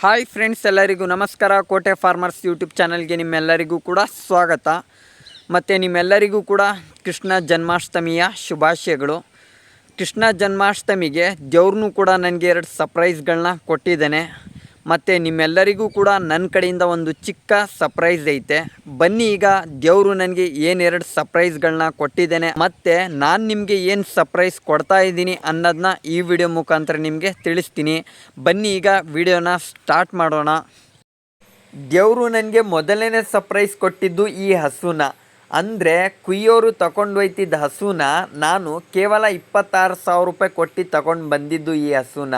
Hi friends, ಎಲ್ಲರಿಗೂ ನಮಸ್ಕಾರ. ಕೋಟೆ ಫಾರ್ಮರ್ಸ್ ಯೂಟ್ಯೂಬ್ ಚಾನಲ್ಗೆ ನಿಮ್ಮೆಲ್ಲರಿಗೂ ಕೂಡ ಸ್ವಾಗತ. ಮತ್ತು ನಿಮ್ಮೆಲ್ಲರಿಗೂ ಕೂಡ ಕೃಷ್ಣ ಜನ್ಮಾಷ್ಟಮಿಯ ಶುಭಾಶಯಗಳು. ಕೃಷ್ಣ ಜನ್ಮಾಷ್ಟಮಿಗೆ ದೇವ್ರನ್ನೂ ಕೂಡ ನನಗೆ ಎರಡು ಸರ್ಪ್ರೈಸ್ಗಳನ್ನ ಕೊಟ್ಟಿದ್ದೇನೆ. ಮತ್ತು ನಿಮ್ಮೆಲ್ಲರಿಗೂ ಕೂಡ ನನ್ನ ಕಡೆಯಿಂದ ಒಂದು ಚಿಕ್ಕ ಸರ್ಪ್ರೈಸ್ ಐತೆ. ಬನ್ನಿ ಈಗ ದೇವರು ನನಗೆ ಏನೆರಡು ಸರ್ಪ್ರೈಸ್ಗಳನ್ನ ಕೊಟ್ಟಿದ್ದೇನೆ. ಮತ್ತು ನಾನು ನಿಮಗೆ ಏನು ಸರ್ಪ್ರೈಸ್ ಕೊಡ್ತಾ ಇದ್ದೀನಿ ಅನ್ನೋದನ್ನ ಈ ವಿಡಿಯೋ ಮುಖಾಂತರ ನಿಮಗೆ ತಿಳಿಸ್ತೀನಿ. ಬನ್ನಿ ಈಗ ವಿಡಿಯೋನ ಸ್ಟಾರ್ಟ್ ಮಾಡೋಣ. ದೇವರು ನನಗೆ ಮೊದಲನೇ ಸರ್ಪ್ರೈಸ್ ಕೊಟ್ಟಿದ್ದು ಈ ಹಸುನ. ಅಂದರೆ ಕುಯ್ಯೋರು ತಗೊಂಡು ಹೋಯ್ತಿದ್ದ ಹಸುನ ನಾನು ಕೇವಲ ಇಪ್ಪತ್ತಾರು ಸಾವಿರ ರೂಪಾಯಿ ಕೊಟ್ಟು ತಗೊಂಡು ಬಂದಿದ್ದು ಈ ಹಸುನ.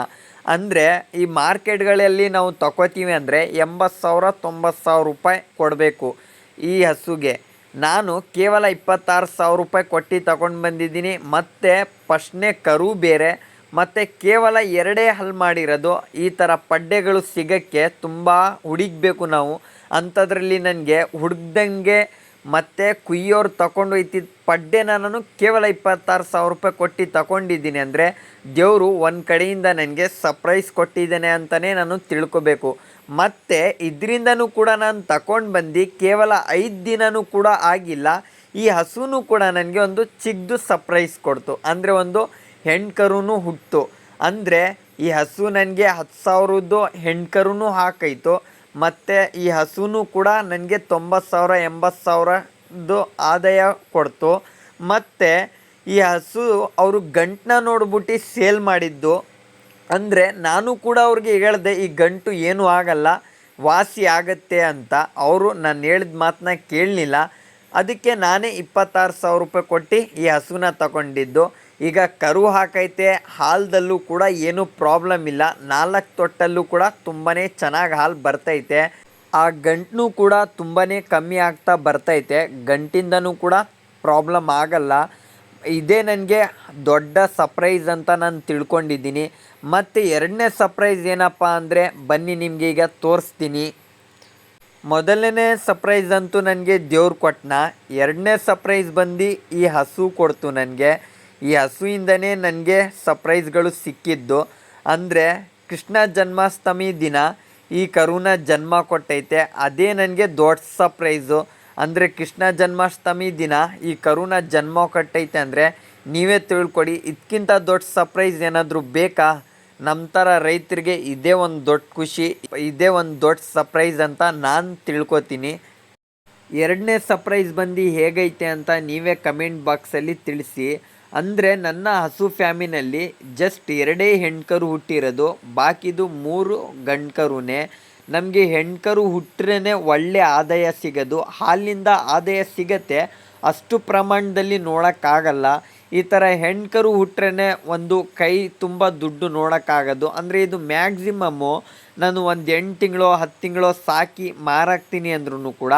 ಅಂದರೆ ಈ ಮಾರ್ಕೆಟ್ಗಳಲ್ಲಿ ನಾವು ತಗೋತೀವಿ ಅಂದರೆ ಎಂಬತ್ತು ಸಾವಿರ, ತೊಂಬತ್ತು ಸಾವಿರ ರೂಪಾಯಿ ಕೊಡಬೇಕು ಈ ಹಸುಗೆ. ನಾನು ಕೇವಲ ಇಪ್ಪತ್ತಾರು ಸಾವಿರ ರೂಪಾಯಿ ಕೊಟ್ಟು ತಗೊಂಡು ಬಂದಿದ್ದೀನಿ, ಮತ್ತು ಫಸ್ಟ್ನೇ ಕರು ಬೇರೆ, ಮತ್ತು ಕೇವಲ ಎರಡೇ ಹಲ್ ಮಾಡಿರೋದು, ಈ ಥರ ಪಡ್ಡೆಗಳು ಸಿಗೋಕ್ಕೆ ತುಂಬ ಹುಡುಕ್ಬೇಕು ನಾವು. ಅಂಥದ್ರಲ್ಲಿ ನನಗೆ ಹುಡುಕ್ದಂಗೆ ಮತ್ತು ಕುಯ್ಯೋರು ತಗೊಂಡು ಇತ್ತಿದ್ದ ಪಡ್ಡೆನ ನಾನು ಕೇವಲ ಇಪ್ಪತ್ತಾರು ಸಾವಿರ ರೂಪಾಯಿ ಕೊಟ್ಟು ತಗೊಂಡಿದ್ದೀನಿ ಅಂದರೆ ದೇವರು ಒಂದು ಕಡೆಯಿಂದ ನನಗೆ ಸರ್ಪ್ರೈಸ್ ಕೊಟ್ಟಿದ್ದಾನೆ ಅಂತಲೇ ನಾನು ತಿಳ್ಕೊಬೇಕು. ಮತ್ತು ಇದರಿಂದನೂ ಕೂಡ ನಾನು ತಗೊಂಡು ಬಂದು, ಕೇವಲ ಐದು ದಿನವೂ ಕೂಡ ಆಗಿಲ್ಲ, ಈ ಹಸುನು ಕೂಡ ನನಗೆ ಒಂದು ಚಿಕ್ಕದು ಸರ್ಪ್ರೈಸ್ ಕೊಡ್ತು. ಅಂದರೆ ಒಂದು ಹೆಣ್ಕರೂ ಹುಟ್ಟಿತು ಅಂದರೆ ಈ ಹಸು ನನಗೆ ಹತ್ತು ಸಾವಿರದ್ದು ಹೆಣ್ಕರೂ ಹಾಕೈತು. ಮತ್ತು ಈ ಹಸುನು ಕೂಡ ನನಗೆ ತೊಂಬತ್ತು ಸಾವಿರ ಎಂಬತ್ತು ಸಾವಿರದ್ದು ಆದಾಯ ಕೊಡ್ತು. ಮತ್ತು ಈ ಹಸು ಅವರು ಗಂಟನ್ನ ನೋಡ್ಬಿಟ್ಟು ಸೇಲ್ ಮಾಡಿದ್ದು. ಅಂದರೆ ನಾನು ಕೂಡ ಅವ್ರಿಗೆ ಹೇಳಿದೆ, ಈ ಗಂಟು ಏನೂ ಆಗಲ್ಲ, ವಾಸಿ ಆಗತ್ತೆ ಅಂತ. ಅವರು ನಾನು ಹೇಳಿದ ಮಾತನ್ನ ಕೇಳಲಿಲ್ಲ. ಅದಕ್ಕೆ ನಾನೇ ಇಪ್ಪತ್ತಾರು ಸಾವಿರ ರೂಪಾಯಿ ಕೊಟ್ಟು ಈ ಹಸುನ ತಗೊಂಡಿದ್ದು. ಈಗ ಕರು ಹಾಕೈತೆ, ಹಾಲದಲ್ಲೂ ಕೂಡ ಏನೂ ಪ್ರಾಬ್ಲಮ್ ಇಲ್ಲ. ನಾಲ್ಕು ತೊಟ್ಟಲ್ಲೂ ಕೂಡ ತುಂಬಾ ಚೆನ್ನಾಗಿ ಹಾಲು ಬರ್ತೈತೆ. ಆ ಗಂಟು ಕೂಡ ತುಂಬಾ ಕಮ್ಮಿ ಆಗ್ತಾ ಬರ್ತೈತೆ. ಗಂಟಿಂದನೂ ಕೂಡ ಪ್ರಾಬ್ಲಮ್ ಆಗಲ್ಲ. ಇದೇ ನನಗೆ ದೊಡ್ಡ ಸರ್ಪ್ರೈಸ್ ಅಂತ ನಾನು ತಿಳ್ಕೊಂಡಿದ್ದೀನಿ. ಮತ್ತು ಎರಡನೇ ಸರ್ಪ್ರೈಸ್ ಏನಪ್ಪ ಅಂದರೆ ಬನ್ನಿ ನಿಮಗೆ ಈಗ ತೋರಿಸ್ತೀನಿ. ಮೊದಲನೇ ಸರ್ಪ್ರೈಸ್ ಅಂತೂ ನನಗೆ ದೇವ್ರು ಕೊಟ್ಟನ ಎರಡನೇ ಸರ್ಪ್ರೈಸ್ ಬಂದು ಈ ಹಸು ಕೊಡ್ತು ನನಗೆ. ಈ ಹಸುವಿಂದನೇ ನನಗೆ ಸರ್ಪ್ರೈಸ್ಗಳು ಸಿಕ್ಕಿದ್ದು. ಅಂದರೆ, ಕೃಷ್ಣ ಜನ್ಮಾಷ್ಟಮಿ ದಿನ ಈ ಕರುನ ಜನ್ಮ ಕೊಟ್ಟೈತೆ. ಅದೇ ನನಗೆ ದೊಡ್ಡ ಸರ್ಪ್ರೈಸು ಅಂದರೆ, ಕೃಷ್ಣ ಜನ್ಮಾಷ್ಟಮಿ ದಿನ ಈ ಕರುನ ಜನ್ಮ ಕೊಟ್ಟೈತೆ ಅಂದರೆ, ನೀವೇ ತಿಳ್ಕೊಡಿ ಇದಕ್ಕಿಂತ ದೊಡ್ಡ ಸರ್ಪ್ರೈಸ್ ಏನಾದರೂ ಬೇಕಾ? ನಮ್ಮ ಥರ ರೈತರಿಗೆ ಇದೇ ಒಂದು ದೊಡ್ಡ ಖುಷಿ, ಇದೇ ಒಂದು ದೊಡ್ಡ ಸರ್ಪ್ರೈಸ್ ಅಂತ ನಾನು ತಿಳ್ಕೊತೀನಿ. ಎರಡನೇ ಸರ್ಪ್ರೈಸ್ ಬಂದು ಹೇಗೈತೆ ಅಂತ ನೀವೇ ಕಮೆಂಟ್ ಬಾಕ್ಸಲ್ಲಿ ತಿಳಿಸಿ. ಅಂದರೆ ನನ್ನ ಹಸು ಫ್ಯಾಮಿನಲ್ಲಿ ಜಸ್ಟ್ ಎರಡೇ ಹೆಣ್ಕರು ಹುಟ್ಟಿರೋದು, ಬಾಕಿದು ಮೂರು ಗಂಡ್ಕರುನೇ. ನಮಗೆ ಹೆಣ್ಕರು ಹುಟ್ಟ್ರೇ ಒಳ್ಳೆ ಆದಾಯ ಸಿಗೋದು. ಹಾಲಿನಿಂದ ಆದಾಯ ಸಿಗತ್ತೆ, ಅಷ್ಟು ಪ್ರಮಾಣದಲ್ಲಿ ನೋಡೋಕ್ಕಾಗಲ್ಲ. ಈ ಥರ ಹೆಣ್ಕರು ಹುಟ್ಟ್ರೇ ಒಂದು ಕೈ ತುಂಬ ದುಡ್ಡು ನೋಡೋಕ್ಕಾಗೋದು. ಅಂದರೆ ಇದು ಮ್ಯಾಕ್ಸಿಮಮ್ಮು ನಾನು ಒಂದು ಎಂಟು ತಿಂಗಳು, ಹತ್ತು ತಿಂಗಳು ಸಾಕಿ ಮಾರಾಕ್ತೀನಿ ಅಂದ್ರೂ ಕೂಡ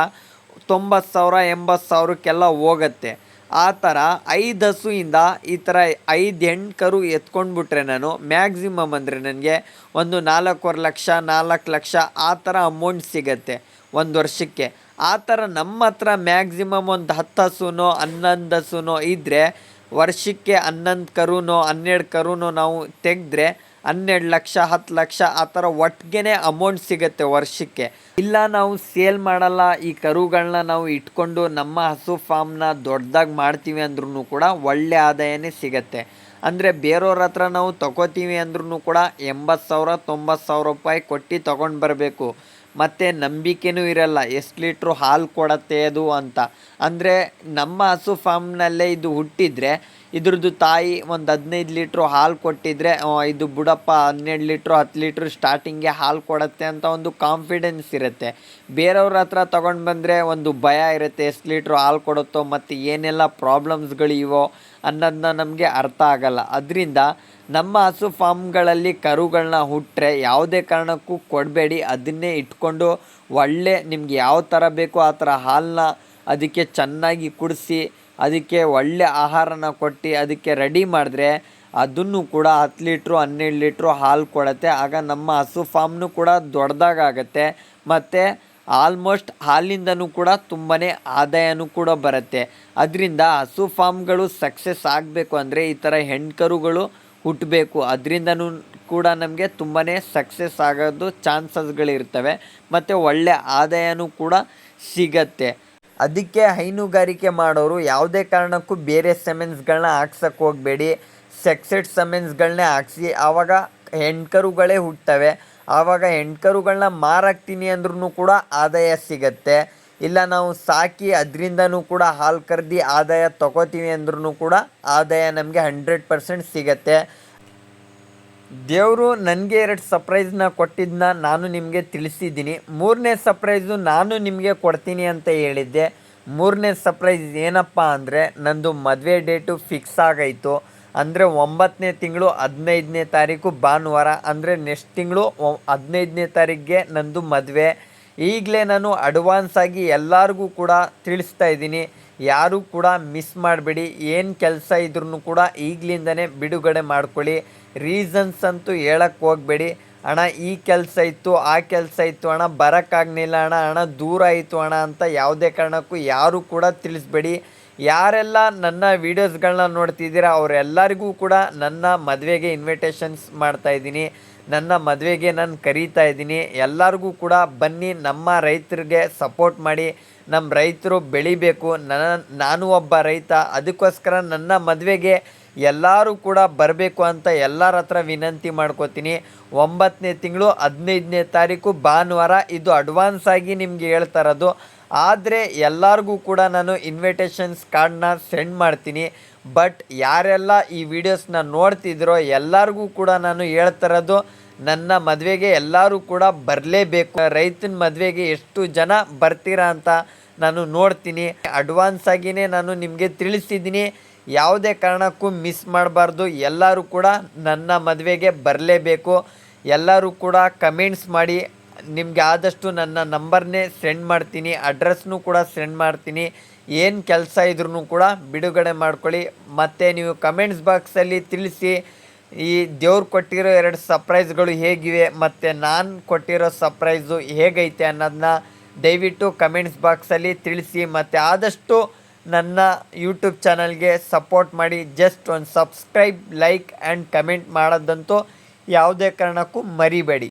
ತೊಂಬತ್ತು ಸಾವಿರ, ಎಂಬತ್ತು ಸಾವಿರಕ್ಕೆಲ್ಲ ಹೋಗುತ್ತೆ. ಆ ಥರ ಐದು ಹಸುವಿಂದ ಈ ಥರ ಐದು ಹೆಣ್ಣು ಕರು ಎತ್ಕೊಂಡ್ಬಿಟ್ರೆ ನಾನು ಮ್ಯಾಕ್ಸಿಮಮ್ ಅಂದರೆ ನನಗೆ ಒಂದು ನಾಲ್ಕೂವರೆ ಲಕ್ಷ, ನಾಲ್ಕು ಲಕ್ಷ ಆ ಥರ ಅಮೌಂಟ್ ಸಿಗತ್ತೆ ಒಂದು ವರ್ಷಕ್ಕೆ. ಆ ಥರ ನಮ್ಮ ಹತ್ರ ಮ್ಯಾಕ್ಸಿಮಮ್ ಒಂದು ಹತ್ತು ಹಸುನೋ, ಹನ್ನೊಂದು ಹಸುನೋ ಇದ್ದರೆ ವರ್ಷಕ್ಕೆ ಹನ್ನೊಂದು ಕರುನೋ, ಹನ್ನೆರಡು ಕರುನೋ ನಾವು ತೆಗೆದ್ರೆ ಹನ್ನೆರಡು ಲಕ್ಷ, ಹತ್ತು ಲಕ್ಷ, ಆ ಥರ ಒಟ್ಟಿಗೆ ಅಮೌಂಟ್ ಸಿಗುತ್ತೆ ವರ್ಷಕ್ಕೆ. ಇಲ್ಲ ನಾವು ಸೇಲ್ ಮಾಡಲ್ಲ, ಈ ಕರುಗಳನ್ನ ನಾವು ಇಟ್ಕೊಂಡು ನಮ್ಮ ಹಸು ಫಾರ್ಮ್ನ ದೊಡ್ಡದಾಗಿ ಮಾಡ್ತೀವಿ ಅಂದ್ರೂ ಕೂಡ ಒಳ್ಳೆ ಆದಾಯನೇ ಸಿಗತ್ತೆ. ಅಂದರೆ ಬೇರೆಯವ್ರ ಹತ್ರ ನಾವು ತಗೋತೀವಿ ಅಂದ್ರೂ ಕೂಡ ಎಂಬತ್ತು ಸಾವಿರ, ತೊಂಬತ್ತು ಸಾವಿರ ರೂಪಾಯಿ ಕೊಟ್ಟು ತೊಗೊಂಡು ಬರಬೇಕು. ಮತ್ತು ನಂಬಿಕೆನೂ ಇರಲ್ಲ. ಎಷ್ಟು ಲೀಟ್ರು ಹಾಲು ಕೊಡತ್ತೆ ಅದು ಅಂತ. ಅಂದರೆ ನಮ್ಮ ಹಸು ಫಾರ್ಮ್ನಲ್ಲೇ ಇದು ಹುಟ್ಟಿದರೆ, ಇದ್ರದ್ದು ತಾಯಿ ಒಂದು ಹದಿನೈದು ಲೀಟ್ರು ಹಾಲು ಕೊಟ್ಟಿದ್ರೆ ಇದು ಬುಡಪ್ಪ ಹನ್ನೆರಡು ಲೀಟ್ರು, ಹತ್ತು ಲೀಟ್ರು ಸ್ಟಾರ್ಟಿಂಗೆ ಹಾಲು ಕೊಡುತ್ತೆ ಅಂತ ಒಂದು ಕಾನ್ಫಿಡೆನ್ಸ್ ಇರುತ್ತೆ. ಬೇರೆಯವ್ರ ಹತ್ರ ತೊಗೊಂಡು ಬಂದರೆ ಒಂದು ಭಯ ಇರುತ್ತೆ, ಎಷ್ಟು ಲೀಟ್ರು ಹಾಲು ಕೊಡುತ್ತೋ ಮತ್ತು ಏನೆಲ್ಲ ಪ್ರಾಬ್ಲಮ್ಸ್ಗಳಿವೋ ಅನ್ನೋದನ್ನ ನಮಗೆ ಅರ್ಥ ಆಗಲ್ಲ. ಅದರಿಂದ ನಮ್ಮ ಹಸು ಫಾರ್ಮ್ಗಳಲ್ಲಿ ಕರುಗಳನ್ನ ಹುಟ್ಟರೆ ಯಾವುದೇ ಕಾರಣಕ್ಕೂ ಕೊಡಬೇಡಿ. ಅದನ್ನೇ ಇಟ್ಕೊಂಡು ಒಳ್ಳೆ ನಿಮ್ಗೆ ಯಾವ ಥರ ಬೇಕೋ ಆ ಥರ ಹಾಲನ್ನ ಅದಕ್ಕೆ ಚೆನ್ನಾಗಿ ಕುಡಿಸಿ, ಅದಕ್ಕೆ ಒಳ್ಳೆ ಆಹಾರನ ಕೊಟ್ಟು ಅದಕ್ಕೆ ರೆಡಿ ಮಾಡಿದ್ರೆ ಅದನ್ನು ಕೂಡ ಹತ್ತು ಲೀಟ್ರು, ಹನ್ನೆರಡು ಲೀಟ್ರು ಹಾಲು ಕೊಡುತ್ತೆ. ಆಗ ನಮ್ಮ ಹಸು ಫಾರ್ಮ್ನು ಕೂಡ ದೊಡ್ಡದಾಗತ್ತೆ ಮತ್ತು ಆಲ್ಮೋಸ್ಟ್ ಹಾಲಿಂದನೂ ಕೂಡ ತುಂಬಾ ಆದಾಯನೂ ಕೂಡ ಬರುತ್ತೆ. ಅದರಿಂದ ಹಸು ಫಾರ್ಮ್ಗಳು ಸಕ್ಸಸ್ ಆಗಬೇಕು ಅಂದರೆ ಈ ಥರ ಹೆಣ್ಕರುಗಳು ಹುಟ್ಟಬೇಕು ಅದರಿಂದನೂ ಕೂಡ ನಮಗೆ ತುಂಬಾ ಸಕ್ಸಸ್ ಆಗೋದು ಚಾನ್ಸಸ್ಗಳಿರ್ತವೆ ಮತ್ತು ಒಳ್ಳೆ ಆದಾಯನೂ ಕೂಡ ಸಿಗತ್ತೆ. ಅದಕ್ಕೆ ಹೈನುಗಾರಿಕೆ ಮಾಡೋರು ಯಾವುದೇ ಕಾರಣಕ್ಕೂ ಬೇರೆ ಸೆಮೆನ್ಸ್ಗಳನ್ನ ಹಾಕ್ಸಕ್ಕೆ ಹೋಗಬೇಡಿ. ಸೆಕ್ಸೆಡ್ ಸೆಮೆನ್ಸ್ಗಳನ್ನೇ ಹಾಕ್ಸಿ. ಆವಾಗ ಹೆಣ್ಕರುಗಳೇ ಹುಟ್ಟುತ್ತವೆ ಆವಾಗ ಹೆಣ್ಕರುಗಳನ್ನ ಮಾರಾಕ್ತೀನಿ ಅಂದ್ರೂ ಕೂಡ ಆದಾಯ ಸಿಗತ್ತೆ. ಇಲ್ಲ ನಾವು ಸಾಕಿ ಅದರಿಂದನೂ ಕೂಡ ಹಾಲು ಕರೆದಿ ಆದಾಯ ತಗೋತೀವಿ ಅಂದ್ರೂ ಕೂಡ ಆದಾಯ ನಮಗೆ ಹಂಡ್ರೆಡ್ ಪರ್ಸೆಂಟ್ ಸಿಗತ್ತೆ. ದೇವರು ನನಗೆ ಎರಡು ಸರ್ಪ್ರೈಸ್ನ ಕೊಟ್ಟಿದ್ದನ್ನ ನಾನು ನಿಮಗೆ ತಿಳಿಸಿದ್ದೀನಿ. ಮೂರನೇ ಸರ್ಪ್ರೈಸು ನಾನು ನಿಮಗೆ ಕೊಡ್ತೀನಿ ಅಂತ ಹೇಳಿದ್ದೆ. ಮೂರನೇ ಸರ್ಪ್ರೈಸ್ ಏನಪ್ಪ ಅಂದರೆ ನಂದು ಮದುವೆ ಡೇಟು ಫಿಕ್ಸ್ ಆಗೈತು. ಅಂದರೆ ಒಂಬತ್ತನೇ ತಿಂಗಳು ಹದಿನೈದನೇ ತಾರೀಕು ಭಾನುವಾರ. ಅಂದರೆ ನೆಕ್ಸ್ಟ್ ತಿಂಗಳು ಹದಿನೈದನೇ ತಾರೀಕಿಗೆ ನಂದು ಮದುವೆ. ಈಗಲೇ ನಾನು ಅಡ್ವಾನ್ಸ್ ಆಗಿ ಎಲ್ಲರಿಗೂ ಕೂಡ ತಿಳಿಸ್ತಾ ಇದ್ದೀನಿ. ಯಾರೂ ಕೂಡ ಮಿಸ್ ಮಾಡಬೇಡಿ. ಏನು ಕೆಲಸ ಇದ್ರೂ ಕೂಡ ಈಗಲಿಂದನೇ ಬಿಡುಗಡೆ ಮಾಡ್ಕೊಳ್ಳಿ. ರೀಸನ್ಸ್ ಅಂತೂ ಹೇಳಕ್ಕೆ ಹೋಗಬೇಡಿ. ಅಣ್ಣ, ಈ ಕೆಲಸ ಇತ್ತು, ಆ ಕೆಲಸ ಇತ್ತು, ಅಣ್ಣ, ಬರೋಕ್ಕಾಗಲಿಲ್ಲ, ಅಣ್ಣ ಅಣ್ಣ, ದೂರ ಆಯಿತು, ಅಣ್ಣ ಅಂತ ಯಾವುದೇ ಕಾರಣಕ್ಕೂ ಯಾರೂ ಕೂಡ ತಿಳಿಸ್ಬೇಡಿ. ಯಾರೆಲ್ಲ ನನ್ನ ವೀಡಿಯೋಸ್ಗಳನ್ನ ನೋಡ್ತಿದ್ದೀರಾ, ಅವರೆಲ್ಲರಿಗೂ ಕೂಡ ನನ್ನ ಮದುವೆಗೆ ಇನ್ವಿಟೇಷನ್ಸ್ ಮಾಡ್ತಾಯಿದ್ದೀನಿ ನನ್ನ ಮದುವೆಗೆ ನಾನು ಕರೀತಾ ಇದ್ದೀನಿ. ಎಲ್ಲರಿಗೂ ಕೂಡ ಬನ್ನಿ, ನಮ್ಮ ರೈತರಿಗೆ ಸಪೋರ್ಟ್ ಮಾಡಿ. ನಮ್ಮ ರೈತರು ಬೆಳಿಬೇಕು. ನನ್ನ, ನಾನು ಒಬ್ಬ ರೈತ. ಅದಕ್ಕೋಸ್ಕರ ನನ್ನ ಮದುವೆಗೆ ಎಲ್ಲರೂ ಕೂಡ ಬರಬೇಕು ಅಂತ ಎಲ್ಲರ ಹತ್ರ ವಿನಂತಿ ಮಾಡ್ಕೋತೀನಿ. ಒಂಬತ್ತನೇ ತಿಂಗಳು ಹದಿನೈದನೇ ತಾರೀಕು ಭಾನುವಾರ. ಇದು ಅಡ್ವಾನ್ಸ್ ಆಗಿ ನಿಮಗೆ ಹೇಳ್ತಾ ಇರೋದು. ಆದರೆ ಎಲ್ಲರಿಗೂ ಕೂಡ ನಾನು ಇನ್ವಿಟೇಷನ್ಸ್ ಕಾರ್ಡ್ನ ಸೆಂಡ್ ಮಾಡ್ತೀನಿ. ಬಟ್ ಯಾರೆಲ್ಲ ಈ ವಿಡಿಯೋಸ್ನ ನೋಡ್ತಿದ್ರೋ ಎಲ್ಲರಿಗೂ ಕೂಡ ನಾನು ಹೇಳ್ತಿರೋದು, ನನ್ನ ಮದುವೆಗೆ ಎಲ್ಲರೂ ಕೂಡ ಬರಲೇಬೇಕು. ರೈತನ ಮದುವೆಗೆ ಎಷ್ಟು ಜನ ಬರ್ತೀರಾ ಅಂತ ನಾನು ನೋಡ್ತೀನಿ. ಅಡ್ವಾನ್ಸ್ ಆಗಿಯೇ ನಾನು ನಿಮಗೆ ತಿಳಿಸಿದ್ದೀನಿ. ಯಾವುದೇ ಕಾರಣಕ್ಕೂ ಮಿಸ್ ಮಾಡಬಾರ್ದು. ಎಲ್ಲರೂ ಕೂಡ ನನ್ನ ಮದುವೆಗೆ ಬರಲೇಬೇಕು. ಎಲ್ಲರೂ ಕೂಡ ಕಮೆಂಟ್ಸ್ ಮಾಡಿ ನಿಮಗೆ ಆದಷ್ಟು ನನ್ನ ನಂಬರ್ನೇ ಸೆಂಡ್ ಮಾಡ್ತೀನಿ, ಅಡ್ರೆಸ್ನೂ ಕೂಡ ಸೆಂಡ್ ಮಾಡ್ತೀನಿ. ಏನು ಕೆಲಸ ಇದ್ರೂ ಕೂಡ ಬಿಡುಗಡೆ ಮಾಡ್ಕೊಳ್ಳಿ. ಮತ್ತು ನೀವು ಕಮೆಂಟ್ಸ್ ಬಾಕ್ಸಲ್ಲಿ ತಿಳಿಸಿ, ಈ ದೇವ್ರು ಕೊಟ್ಟಿರೋ ಎರಡು ಸರ್ಪ್ರೈಸ್ಗಳು ಹೇಗಿವೆ, ಮತ್ತು ನಾನು ಕೊಟ್ಟಿರೋ ಸರ್ಪ್ರೈಸು ಹೇಗೈತೆ ಅನ್ನೋದನ್ನ ದಯವಿಟ್ಟು ಕಮೆಂಟ್ಸ್ ಬಾಕ್ಸಲ್ಲಿ ತಿಳಿಸಿ, ಮತ್ತು ಆದಷ್ಟು ನನ್ನ ಯೂಟ್ಯೂಬ್ ಚಾನಲ್ಗೆ ಸಪೋರ್ಟ್ ಮಾಡಿ ಜಸ್ಟ್ ಒಂದು ಸಬ್ಸ್ಕ್ರೈಬ್ ಲೈಕ್ ಆ್ಯಂಡ್ ಕಮೆಂಟ್ ಮಾಡೋದಂತೂ ಯಾವುದೇ ಕಾರಣಕ್ಕೂ ಮರಿಬೇಡಿ.